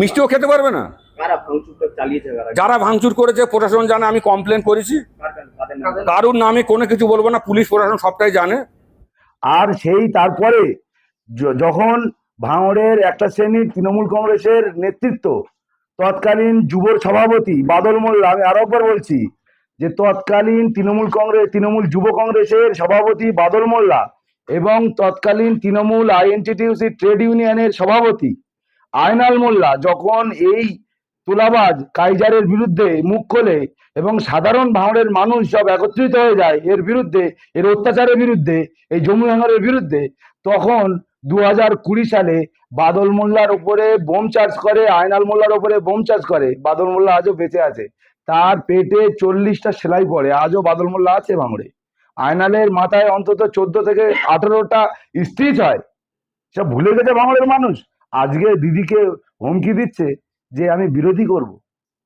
মিষ্টিও খেতে পারবে না। যারা ভাঙচুর করেছে প্রশাসন জানে আমি কমপ্লেন করেছি। কার- কারুর নামে কোনো কিছু বলব না পুলিশ প্রশাসন সবটাই জানে। আর সেই তারপরে যখন ভাঙড়ের একটা শ্রেণির তৃণমূল কংগ্রেসের নেতৃত্ব তৎকালীন যুব সভাপতি বাদল মোল্লা আমি আরও একবার বলছি যে তৎকালীন তৃণমূল কংগ্রেস তৃণমূল যুব কংগ্রেসের সভাপতি বাদল মোল্লা এবং তৎকালীন তৃণমূল আইএনটিটিউসি ট্রেড ইউনিয়নের সভাপতি আয়নাল মোল্লা যখন এই তুলাবাজ কাইজারের বিরুদ্ধে মুখ খোলে এবং সাধারণ ভাঙড়ের মানুষ সব একত্রিত হয়ে যায় এর বিরুদ্ধে, এর অত্যাচারের বিরুদ্ধে, এই জমি হাঙ্গরের বিরুদ্ধে, তখন দু হাজার কুড়ি সালে বাদল মোল্লার উপরে বোম চার্জ করে, আয়নাল মোল্লার উপরে বোম চার্জ করে, বাদল মোল্লা আজও বেঁচে আছে। তার পেটে চল্লিশটা সেলাই পড়ে, আজও বাদল মোল্লা আছে ভাঙড়ে। আয়নালের মাথায় অন্তত চোদ্দ থেকে আঠেরোটা স্টিচ হয়। সব ভুলে গেছে ভাঙড়ের মানুষ। আজকে দিদিকে হুমকি দিচ্ছে যে আমি বিরোধী করব।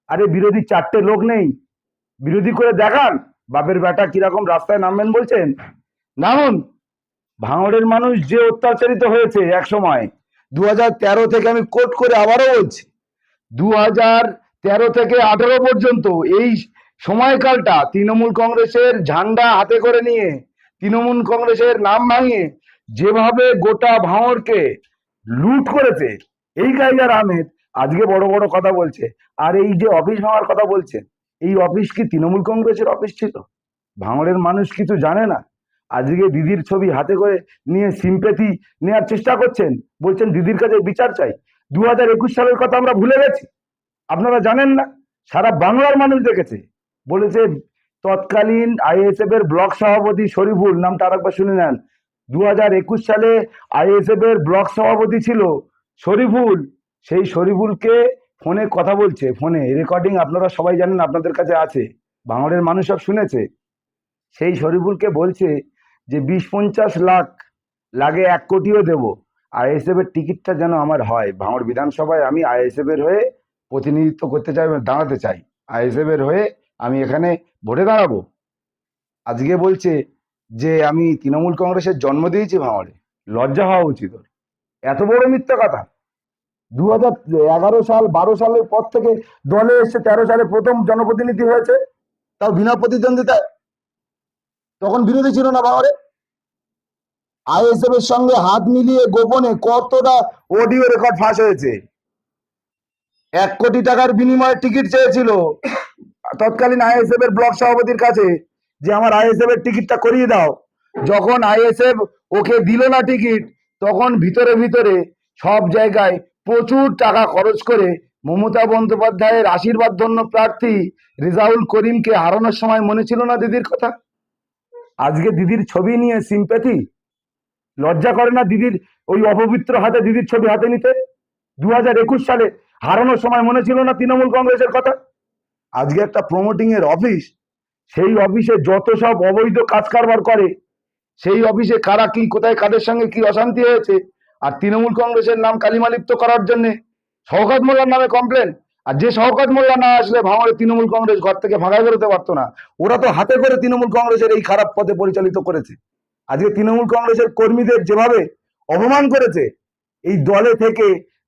আরে বিরোধী চারটে লোক নেই। বিরোধী করে দেখান, বাপের বেটা কীরকম রাস্তায় নামবেন বলছেন? নামুন। ভাঙড়ের মানুষ যে অত্যাচারিত হয়েছে এক সময় দু থেকে আমি কোট করে আবারও বলছি দু থেকে আঠেরো পর্যন্ত এই সময়কালটা তৃণমূল কংগ্রেসের ঝান্ডা হাতে করে নিয়ে, তৃণমূল কংগ্রেসের নাম ভাঙিয়ে, যেভাবে গোটা ভাঙড়কে লুট করেছে। এই কাইজার আহমেদ আজকে বড় বড় কথা বলছে। আর এই যে অফিস ভাঙার কথা বলছেন এই অফিস কি তৃণমূল কংগ্রেসের অফিস ছিল? ভাঙড়ের মানুষ কিছু জানে না? আজকে দিদির ছবি হাতে করে নিয়ে সিম্পেথি নেওয়ার চেষ্টা করছেন। বলছেন, দিদির কাছে বিচার চাই। দু হাজার একুশ সালের কথা আমরা ভুলে গেছি। আপনারা জানেন না? সারা বাংলার মানুষ দেখেছে। বলেছে, তৎকালীন আইএসএফ এর ব্লক সভাপতি শরীফুল, নামটা আরেকবার শুনে নেন। দু হাজার একুশ সালে আইএসএফ এর ব্লক সভাপতি ছিল শরীফুল। সেই শরীফুলকে ফোনে কথা বলছে, ফোনে। রেকর্ডিং আপনারা সবাই জানেন, আপনাদের কাছে আছে। ভাঙড়ের মানুষ সব শুনেছে। সেই শরীফুলকে বলছে যে, বিশ পঞ্চাশ লাখ লাগে এক কোটিও দেব। আইএসএফ এর টিকিটটা যেন আমার হয়। ভাঙড় বিধানসভায় আমি আইএসএফ এর হয়ে প্রতিনিধিত্ব করতে চাই, দাঁড়াতে চাই। আইএসএফ এর হয়ে আমি এখানে ভোটে দাঁড়াবো। আজকে বলছে যে আমি তৃণমূল কংগ্রেসের জন্ম দিয়েছি ভাঙড়ে, লজ্জা হওয়া উচিত। এত বড় মিথ্যা কথা। দু হাজার এগারো সাল, বারো সালের পর থেকে দলে এসে তেরো সালে প্রথম জনপ্রতিনিধি হয়েছে। তাও বিনা প্রতিদ্বন্দ্বিতায়? তখন বিরোধী ছিল না বাবারে আইএসএফ এর সঙ্গে হাত মিলিয়ে গোপনে কতটা অডিও রেকর্ড ফাঁস হয়েছে? এক কোটি টাকার বিনিময়ে টিকিট চেয়েছিল। তৎকালীন আইএসএফ এর ব্লক সভাপতির কাছে যে আমার আইএসএফ এর টিকিটটা করিয়ে দাও। যখন আইএসএফ ওকে দিল না টিকিট, তখন ভিতরে ভিতরে সব জায়গায় প্রচুর টাকা খরচ করে মমতা বন্দ্যোপাধ্যায়ের আশীর্বাদ ধন্য প্রার্থী রেজাউল করিমকে হারানোর সময় মনে ছিল না দিদির কথা? আজকে দিদির ছবি নিয়ে সিম্প্যাথি? লজ্জা করে না দিদির ওই অপবিত্র হাতে দিদির ছবি হাতে নিতে? দু হাজার একুশ সালে হারানোর সময় মনে ছিল না তৃণমূল কংগ্রেসের কথা? আজকে একটা প্রমোটিং এর অফিস সেই অফিসে যত সব অবৈধ কাজ কারবার করে, সেই অফিসে কারা কি, কোথায় কাদের সঙ্গে কি অশান্তি হয়েছে? আর তৃণমূল কংগ্রেসের নাম কালিমালিপ্ত করার জন্য শওকত মোল্লার নামে কমপ্লেন আর যে শওকত মোল্লা না আসলে ভাঙড়ে তৃণমূল কংগ্রেস ঘর থেকে ভাগায় বেরোতে পারতো না। ওরা তো হাতে করে তৃণমূল কংগ্রেসের এই খারাপ পথে পরিচালিত করেছে। আজকে তৃণমূল কংগ্রেসের কর্মীদের যেভাবে অপমান করেছে, এই দলে থেকে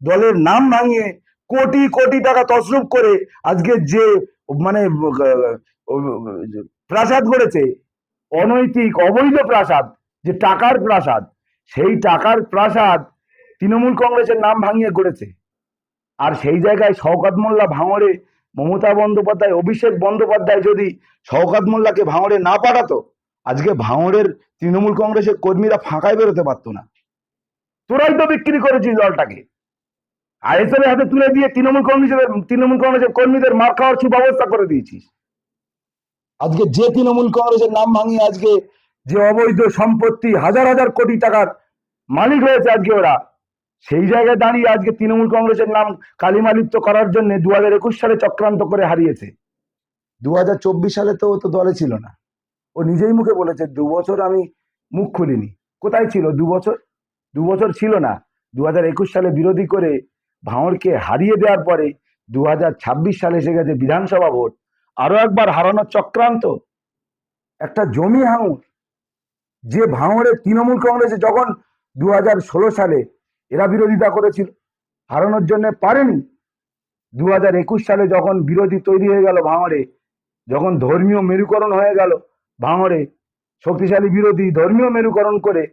দলের নাম ভাঙিয়ে কোটি কোটি টাকা তসরুপ করে আজকে যে মানে প্রাসাদ করেছে অনৈতিক, অবৈধ প্রাসাদ, যে টাকার প্রাসাদ, সেই টাকার প্রাসাদ তৃণমূল কংগ্রেসের নাম ভাঙিয়ে গড়েছে। আর সেই জায়গায় শওকাত মোল্লা ভাঙড়ে, মমতা বন্দ্যোপাধ্যায়, অভিষেক বন্দ্যোপাধ্যায় যদি শওকাত মোল্লাকে ভাঙড়ে না পাঠাতো, আজকে ভাঙড়ের তৃণমূল কংগ্রেসের কর্মীরা ফাঁকায় বেরোতে পারতো না। তোরাই তো বিক্রি করেছিস দলটাকে। আইএসএল হাতে তুলে দিয়ে তৃণমূল কংগ্রেসের তৃণমূল কংগ্রেসের কর্মীদের মার খাওয়ার সুব্যবস্থা করে দিয়েছিস। আজকে যে তৃণমূল কংগ্রেসের নাম ভাঙিয়ে আজকে যে অবৈধ সম্পত্তি হাজার হাজার কোটি টাকার মালিক হয়েছে আজকে ওরা সেই জায়গায় দাঁড়িয়ে আজকে তৃণমূল কংগ্রেসের নাম কালিমালিপ্ত করার জন্য দু হাজার একুশ সালে চক্রান্ত করে হারিয়েছে। দু হাজার চব্বিশ সালে তো ও তো দলে ছিল না। ও নিজেই মুখে বলেছে দু বছর আমি মুখ খুলিনি। কোথায় ছিল? দু বছর দু বছর ছিল না। দু হাজার একুশ সালে বিরোধী করে ভাঁড়কে হারিয়ে দেওয়ার পরে দু হাজার ছাব্বিশ সালে এসে গেছে বিধানসভা ভোট। আরও একবার হারানোর চক্রান্ত। একটা জমি হাঙুর যে ভাঙড়ের তৃণমূল কংগ্রেসে যখন দু হাজার ষোলো সালে এরা বিরোধিতা করেছিল, হারানোর জন্য পারেনি। দু হাজার একুশ সালে যখন বিরোধী তৈরি হয়ে গেল ভাঙড়ে, যখন ধর্মীয় মেরুকরণ হয়ে গেল ভাঙড়ে, শক্তিশালী বিরোধী ধর্মীয় মেরুকরণ করে,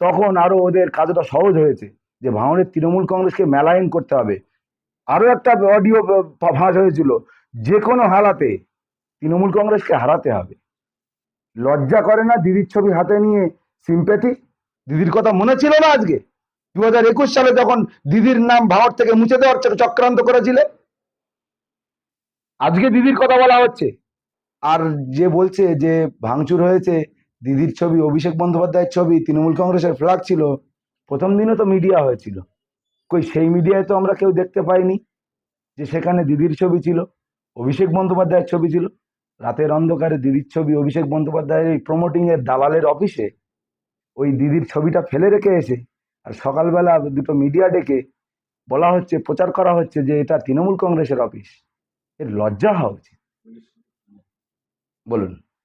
তখন আরও ওদের কাজটা সহজ হয়েছে। যে ভাঙড়ের তৃণমূল কংগ্রেসকে মেলায়ন করতে হবে। আরও একটা অডিও ফাঁস হয়েছিল, যে কোনো হালাতে তৃণমূল কংগ্রেসকে হারাতে হবে। লজ্জা করে না দিদির ছবি হাতে নিয়ে সিম্প্যাথি দিদির কথা মনে ছিল না আজকে? দু হাজার একুশ সালে যখন দিদির নাম ভারত থেকে মুছে দেওয়ার চক্রান্ত করেছিলে? আজকে দিদির কথা বলা হচ্ছে। আর যে বলছে যে ভাঙচুর হয়েছে, দিদির ছবি, অভিষেক বন্দ্যোপাধ্যায়ের ছবি, তৃণমূল কংগ্রেসের ফ্ল্যাগ ছিল প্রথম দিনও তো মিডিয়া হয়েছিল। কই, সেই মিডিয়ায় তো আমরা কেউ দেখতে পাইনি যে সেখানে দিদির ছবি ছিল, অভিষেক বন্দ্যোপাধ্যায়ের ছবি ছিল। রাতের অন্ধকারে দিদির ছবি, অভিষেক বন্দ্যোপাধ্যায়ের এই প্রমোটিং এর দালালের অফিসে ওই দিদির ছবিটা ফেলে রেখে এসে আর সকালবেলা দুটো মিডিয়া ডেকে বলা হচ্ছে, প্রচার করা হচ্ছে যে এটা তৃণমূল কংগ্রেসের অফিস এর লজ্জা হওয়া উচিত। বলুন।